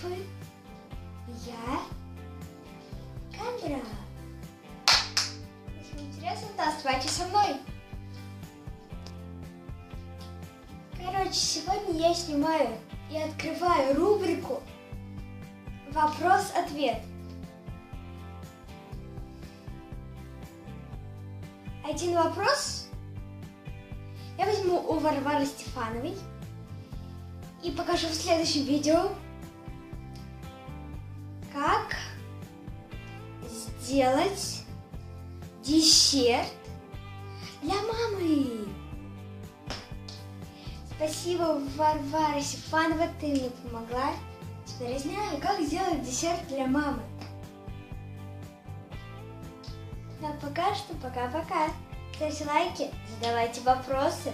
щупаю я Камера. Если интересно, то оставайтесь со мной. Короче, сегодня я снимаю и открываю рубрику «Вопрос-ответ». Один вопрос я возьму у Варвары Стефановой и покажу в следующем видео. Сделать десерт для мамы. Спасибо, Варвара Стефанова, ты мне помогла. Теперь я знаю, как сделать десерт для мамы. Ну, пока что, пока-пока. Ставьте лайки, задавайте вопросы.